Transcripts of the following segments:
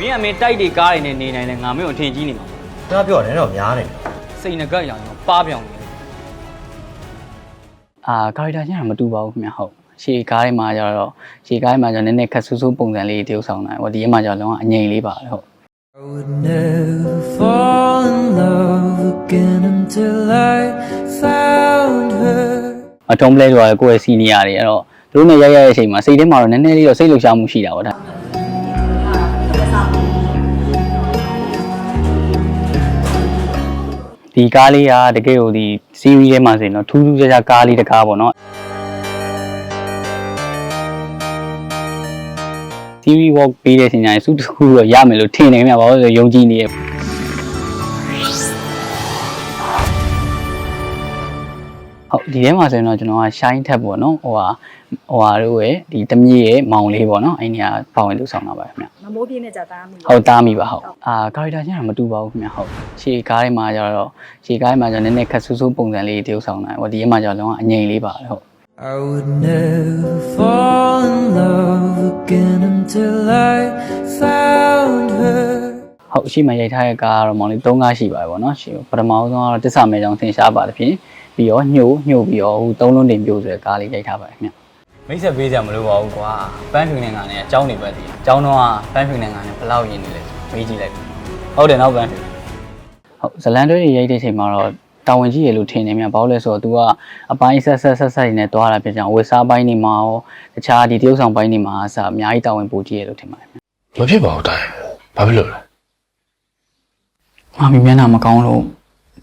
မင်းကမင်းတိုက်တွေကားတွေနဲ့နေနိုင်လဲငါမင်းကိုအထင်ကြီးနေမှာကျွန်တော်ပြောတယ်တော့များတယ်စိတ်ငကက်ရောင်ရောပါပြောင်နေတယ်အာကာရီတာချင်းကမတူပါဘူးခင်ဗျဟုတ်ရှေကားထဲမှာကျတော့ရှေကားထဲမှာကျတော့နည်းနည်းခက်ဆူဆူပုံစံလေးတရုပ်ဆောင်တာဟိုဒီထဲမှာကျတော့လုံးဝအငြိမ်လေးပါတယ်ဟုတ် I would never fall in love again until I found her. အထုံးပလဲတော့ကိုယ့်ရဲ့စီနီယာတွေအဲ့တော့သူတို့နဲ့ရိုက်ရတဲ့အချိန်မှာစိတ်ထဲမှာတော့နည်းနည်းလေးတော့စိတ်လှုပ်ရှားမှုရှိတာပေါ့ဒါ ဒီကားလေးကတကယ်ကိုဒီ series ထဲမှာဆိုရင်တော့ထူးထူးခြားခြားကားလေးတစ်ကားပေါ့နော် series walk ပေးတဲ့အချိန်ကျရင်စုတစ်ခုတော့ရမယ်လို့ထင်တယ်ခင်ဗျာဘာလို့လဲဆိုတော့ယုံကြည်နေရ ဟုတ်ဒီထဲမှာဆိုရင်တော့ကျွန်တော်က shine ထက်ပေါ့နော်ဟိုဟာဟိုဟာတို့ရဲ့ဒီတမီးရဲ့မောင်လေးပေါ့နော်အဲ့ဒီကပါဝင်သူဆောင်တာပါခင်ဗျာမမိုးပြင်းနဲ့ကြာသားမိဟုတ်တားမိပါဟုတ်အာကာရီတာချင်းကမတူပါဘူးခင်ဗျာဟုတ်ရှေကားထဲမှာကျတော့ရှေကားထဲမှာကျတော့နည်းနည်းခက်ဆူဆူပုံစံလေးတရုပ်ဆောင်တာဟိုဒီထဲမှာကျတော့လုံးဝအငြိမ်လေးပါတယ်ဟုတ် I would never fall in love again until I found her. ဟုတ်ရှိမှရိုက်ထားတဲ့ကားကတော့မောင်လေး၃ကားရှိပါတယ်ဗောနော်ရှိပထမဆုံးကတော့တစ္ဆာမဲကြောင့်သင်ရှားပါတယ်ဖြင့် ပြီးတော့ညှို့ညှို့ပြီးတော့ဟိုသုံးလုံးတင်ပြို့ဆိုတဲ့ကားလေးရိုက်ထားပါတယ်ခင်ဗျမိတ်ဆက်ပေးကြမလို့ပါဘူးကွာပန်းဖြူနေငါနဲ့အကြောင်းနေပဲတည်အကြောင်းတော့ပန်းဖြူနေငါနဲ့ဘလောက်ရင်နေလဲမေးကြည့်လိုက်ဟုတ်တယ်နောက်ပန်းဖြူဟုတ်ဇလန်တွဲတွေရိုက်တဲ့အချိန်မှာတော့တာဝန်ကြီးရလို့ထင်နေမြန်ဘာလို့လဲဆိုတော့ तू ကအပိုင်းဆက်ဆက်ဆက်ဆက်နေသွားတာဖြစ်ကြောင်းဝေစားပိုင်းနေမှာရောတခြားဒီတရုပ်ဆောင်ပိုင်းနေမှာအစအများကြီးတာဝန်ပိုကြီးရလို့ထင်ပါတယ်မဖြစ်ပါဘူးတိုင်းဘာဖြစ်လို့လဲမမီမျက်နှာမကောင်းလို့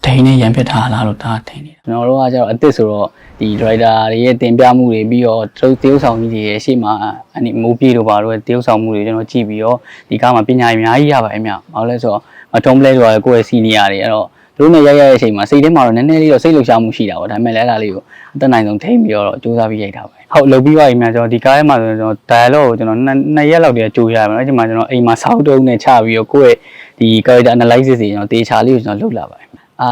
ဒိန်နဲ့ရံဖြစ်ထားလားလို့ဒါထင်နေတာ။ကျွန်တော်တို့ကကျတော့အစ်စ်ဆိုတော့ဒီ driver တွေရဲ့တင်ပြမှုတွေပြီးတော့သူတရုပ်ဆောင်ကြီးတွေရဲ့ရှေ့မှာအနေမိုးပြေတို့ပါတော့တရုပ်ဆောင်မှုတွေကျွန်တော်ကြည့်ပြီးတော့ဒီကားမှာပညာရည်အများကြီးရပါတယ်မြ။ဘာလို့လဲဆိုတော့မထုံးပလဲတော့ကိုယ့်ရဲ့ senior တွေအဲ့တော့သူတို့နဲ့ရိုက်ရတဲ့အချိန်မှာစိတ်ထဲမှာတော့နည်းနည်းလေးတော့စိတ်လှုပ်ရှားမှုရှိတာပေါ့ဒါပေမဲ့လည်းအဲ့ဒါလေးကိုအသက်နိုင်ဆုံးထိမ့်ပြီးတော့စူးစမ်းပြီးရိုက်တာပဲဟုတ်လုပ်ပြီးပါပြီမြကျွန်တော်ဒီကားထဲမှာဆိုရင်ကျွန်တော် dialogue ကိုကျွန်တော်နှစ်ရက်လောက်တည်းကြိုးရပါမယ်အဲ့ဒီမှာကျွန်တော်အိမ်မှာစောက်တုံးနဲ့ချပြီးတော့ကိုယ့်ရဲ့ဒီ character analysis တွေကျွန်တော်တေချာလေးကိုကျွန်တော်လုပ်လာပါတယ် အာ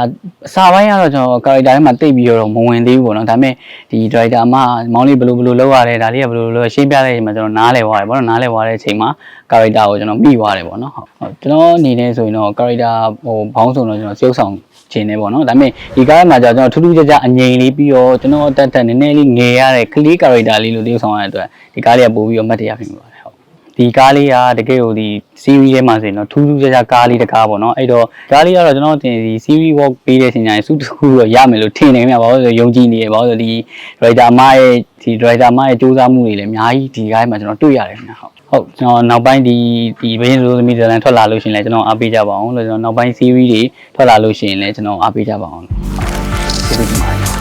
စာပိုင်းကတော့ကျွန်တော် character ထဲမှာတိတ်ပြီးတော့မဝင်သေးဘူးပေါ့နော်ဒါပေမဲ့ဒီ director မှာမောင်လေးဘယ်လိုဘယ်လိုလုပ်ရတယ်ဒါလေးကဘယ်လိုလုပ်ရှင်းပြတဲ့အချိန်မှာကျွန်တော်နားလည်သွားတယ်ပေါ့နော်နားလည်သွားတဲ့အချိန်မှာ character ကိုကျွန်တော်မိသွားတယ်ပေါ့နော်ဟုတ်ဟုတ်ကျွန်တော်အနေနဲ့ဆိုရင်တော့ character ဟိုဘောင်းဆိုတော့ကျွန်တော်စေုပ်ဆောင်ခြင်းနေပေါ့နော်ဒါပေမဲ့ဒီကားမှာကျတော့ကျွန်တော်ထူးထူးခြားခြားအငြိမ်လေးပြီးတော့ကျွန်တော်အတက်တက်နည်းနည်းလေးငယ်ရတဲ့ clear character လေးလို့စေုပ်ဆောင်ရတဲ့အတွက်ဒီကားလေးကပို့ပြီးတော့မှတ်တရဖြစ်နေပါတယ်ဟုတ် ဒီကားလေးကတကယ်ကိုဒီ series ထဲမှာဆိုရင်တော့ထူးထူးခြားခြားကားလေးတစ်ကားပေါ့နော်အဲ့တော့ကားလေးကတော့ကျွန်တော်တင်ဒီ series walk ပေးတဲ့အချိန်ကျရင်စုတစ်ခုတော့ရမယ်လို့ထင်နေမြပါဘာလို့လဲဆိုတော့ယုံကြည်နေရဘာလို့လဲဆိုတော့ဒီ writer မရဲ့ဒီ writer မရဲ့စူးစမ်းမှုတွေလည်းအများကြီးဒီကားထဲမှာကျွန်တော်တွေ့ရတယ်ခင်ဗျဟုတ်ဟုတ်ကျွန်တော်နောက်ပိုင်းဒီဒီဘင်းလိုသမီးဇာတ်လမ်းထွက်လာလို့ရှိရင်လည်းကျွန်တော်အားပေးကြပါအောင်လို့ကျွန်တော်နောက်ပိုင်း series တွေထွက်လာလို့ရှိရင်လည်းကျွန်တော်အားပေးကြပါအောင်လို့ဟုတ်ကျေးဇူးတင်ပါတယ်